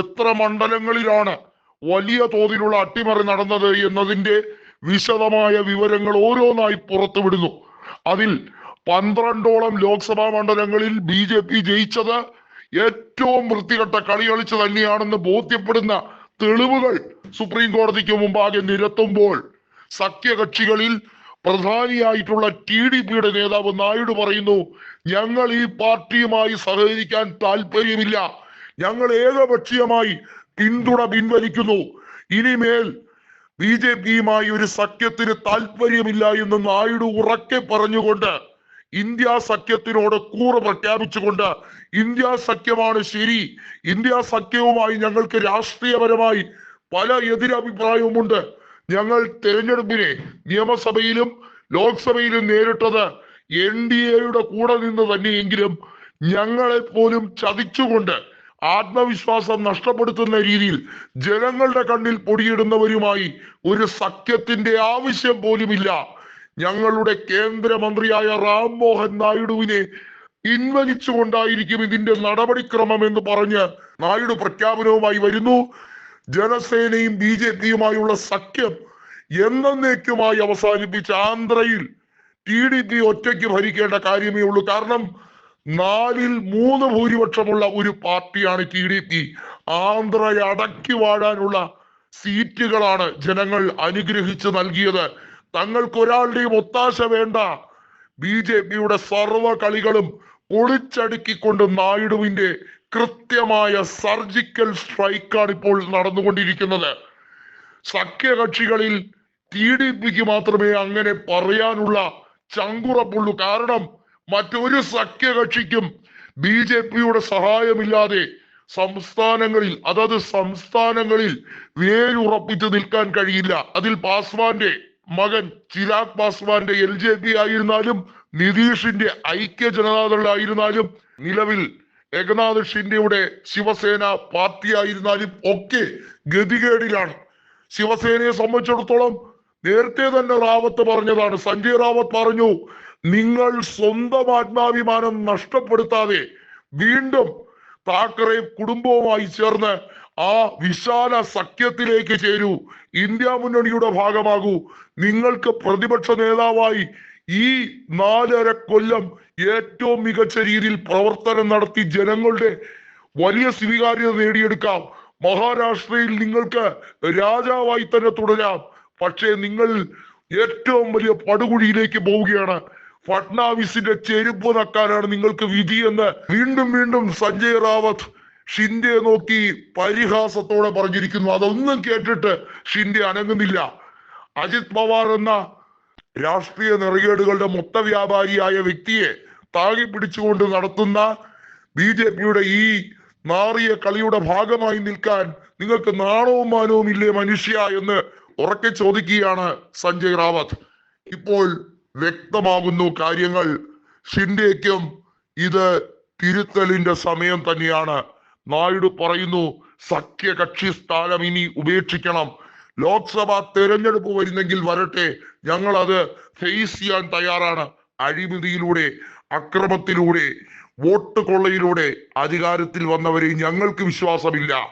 എത്ര മണ്ഡലങ്ങളിലാണ് വലിയ തോതിലുള്ള അട്ടിമറി നടന്നത് എന്നതിന്റെ വിശദമായ വിവരങ്ങൾ ഓരോന്നായി പുറത്തുവിടുന്നു. അതിൽ പന്ത്രണ്ടോളം ലോക്സഭാ മണ്ഡലങ്ങളിൽ ബി ജെ പി ജയിച്ചത് ഏറ്റവും വൃത്തികെട്ട കളി കളിച്ച് തന്നെയാണെന്ന് ബോധ്യപ്പെടുന്ന തെളിവുകൾ സുപ്രീം കോടതിക്ക് മുമ്പാകെ നിരത്തുമ്പോൾ സഖ്യകക്ഷികളിൽ പ്രധാനിയായിട്ടുള്ള ടി ഡി പിയുടെ നേതാവ് നായിഡു പറയുന്നു ഞങ്ങൾ ഈ പാർട്ടിയുമായി സഹകരിക്കാൻ താല്പര്യമില്ല. ഞങ്ങൾ ഏകപക്ഷീയമായി പിന്തുണ പിൻവലിക്കുന്നു. ഇനിമേൽ ബി ജെ പിയുമായി ഒരു സഖ്യത്തിന് താല്പര്യമില്ല എന്ന് നായിഡു ഉറക്കെ പറഞ്ഞുകൊണ്ട് ഇന്ത്യ സഖ്യത്തിനോട് കൂറ് പ്രഖ്യാപിച്ചുകൊണ്ട് ഇന്ത്യ സഖ്യമാണ് ശരി. ഇന്ത്യ സഖ്യവുമായി ഞങ്ങൾക്ക് രാഷ്ട്രീയപരമായി പല എതിരഭിപ്രായവുമുണ്ട്. ഞങ്ങൾ തെരഞ്ഞെടുപ്പിനെ നിയമസഭയിലും ലോക്സഭയിലും നേരിട്ടത് എൻ ഡി എയുടെ കൂടെ നിന്ന് തന്നെയെങ്കിലും ഞങ്ങളെ പോലും ചതിച്ചുകൊണ്ട് ആത്മവിശ്വാസം നഷ്ടപ്പെടുത്തുന്ന രീതിയിൽ ജനങ്ങളുടെ കണ്ണിൽ പൊടിയിടുന്നവരുമായി ഒരു സഖ്യത്തിന്റെ ആവശ്യം പോലുമില്ല. ഞങ്ങളുടെ കേന്ദ്രമന്ത്രിയായ റാം മോഹൻ നായിഡുവിനെ പിൻവലിച്ചുകൊണ്ടായിരിക്കും ഇതിന്റെ നടപടിക്രമം എന്ന് പറഞ്ഞ് നായിഡു പ്രഖ്യാപനവുമായി വരുന്നു. ജനസേനയും ബി ജെ പിയുമായുള്ള സഖ്യം എന്നേക്കുമായി അവസാനിപ്പിച്ച ആന്ധ്രയിൽ ടി ഡി പി ഒറ്റയ്ക്ക് ഭരിക്കേണ്ട കാര്യമേ ഉള്ളൂ. കാരണം നാലിൽ മൂന്ന് ഭൂരിപക്ഷമുള്ള ഒരു പാർട്ടിയാണ് ടി ഡി പി ആന്ധ്രയെ അടക്കി വാഴാനുള്ള സീറ്റുകളാണ് ജനങ്ങൾ അനുഗ്രഹിച്ച് നൽകിയത്. തങ്ങൾക്ക് ഒരാളുടെയും ഒത്താശ വേണ്ട. ബി ജെ പിയുടെ സർവ കളികളും പൊളിച്ചടുക്കിക്കൊണ്ട് നായിഡുവിന്റെ കൃത്യമായ സർജിക്കൽ സ്ട്രൈക്കാണ് ഇപ്പോൾ നടന്നുകൊണ്ടിരിക്കുന്നത്. സഖ്യകക്ഷികളിൽ ടി ഡി പിക്ക് മാത്രമേ അങ്ങനെ പറയാനുള്ള ചങ്കുറപ്പുള്ളൂ. കാരണം മറ്റൊരു സഖ്യകക്ഷിക്കും ബി ജെ പിയുടെ സഹായമില്ലാതെ സംസ്ഥാനങ്ങളിൽ അതത് സംസ്ഥാനങ്ങളിൽ വേരുറപ്പിച്ച് നിൽക്കാൻ കഴിയില്ല. അതിൽ പാസ്വാന്റെ മകൻ ചിരാഗ് പാസ്വാന്റെ എൽ ജെ പി ആയിരുന്നാലും നിതീഷിന്റെ ഐക്യ ജനതാദൾ ആയിരുന്നാലും നിലവിൽ ഏകനാഥ് ഷിൻഡെയുടെ ശിവസേന പാർട്ടി ആയിരുന്നാലും ഒക്കെ ഗതികേടിലാണ്. ശിവസേനയെ സംബന്ധിച്ചിടത്തോളം നേരത്തെ തന്നെ റാവത്ത് പറഞ്ഞതാണ് സഞ്ജയ് റാവത്ത് പറഞ്ഞു നിങ്ങൾ സ്വന്തം ആത്മാഭിമാനം നഷ്ടപ്പെടുത്താതെ വീണ്ടും താക്കറെ കുടുംബവുമായി ചേർന്ന് ആ വിശാല സഖ്യത്തിലേക്ക് ചേരൂ. ഇന്ത്യ മുന്നണിയുടെ ഭാഗമാകൂ. നിങ്ങൾക്ക് പ്രതിപക്ഷ നേതാവായി ഈ നാലര കൊല്ലം ഏറ്റവും മികച്ച രീതിയിൽ പ്രവർത്തനം നടത്തി ജനങ്ങളുടെ വലിയ സ്വീകാര്യത നേടിയെടുക്കാം. മഹാരാഷ്ട്രയിൽ നിങ്ങൾക്ക് രാജാവായി തന്നെ തുടരാം. പക്ഷേ നിങ്ങൾ ഏറ്റവും വലിയ പടുകുഴിയിലേക്ക് പോവുകയാണ്. ഫട്നാവിസിന്റെ ചെരുപ്പ് നക്കാനാണ് നിങ്ങൾക്ക് വിധി എന്ന് വീണ്ടും വീണ്ടും സഞ്ജയ് റാവത്ത് ഷിൻഡെ നോക്കി പരിഹാസത്തോടെ പറഞ്ഞിരിക്കുന്നു. അതൊന്നും കേട്ടിട്ട് ഷിൻഡെ അനങ്ങുന്നില്ല. അജിത് പവാർ എന്ന രാഷ്ട്രീയ നെറികേടുകളുടെ മൊത്ത വ്യാപാരിയായ വ്യക്തിയെ താങ്ങി പിടിച്ചുകൊണ്ട് നടത്തുന്ന ബി ജെ പിയുടെ ഈ നാറിയ കളിയുടെ ഭാഗമായി നിൽക്കാൻ നിങ്ങൾക്ക് നാണവും മാനവും ഇല്ലേ മനുഷ്യ എന്ന് ഉറക്കെ ചോദിക്കുകയാണ് സഞ്ജയ് റാവത്ത്. ഇപ്പോൾ വ്യക്തമാകുന്നു കാര്യങ്ങൾ. ഷിൻഡേക്കും ഇത് തിരുത്തലിന്റെ സമയം തന്നെയാണ്. നായിഡു പറയുന്നു സഖ്യകക്ഷി സ്ഥാനം ഇനി ഉപേക്ഷിക്കണം. ലോക്സഭ തെരഞ്ഞെടുപ്പ് വരുന്നെങ്കിൽ വരട്ടെ. ഞങ്ങൾ അത് ഫേസ് ചെയ്യാൻ തയ്യാറാണ്. അഴിമതിയിലൂടെ അക്രമത്തിലൂടെ വോട്ട് കൊള്ളയിലൂടെ അധികാരത്തിൽ വന്നവരെ ഞങ്ങൾക്ക് വിശ്വാസമില്ല.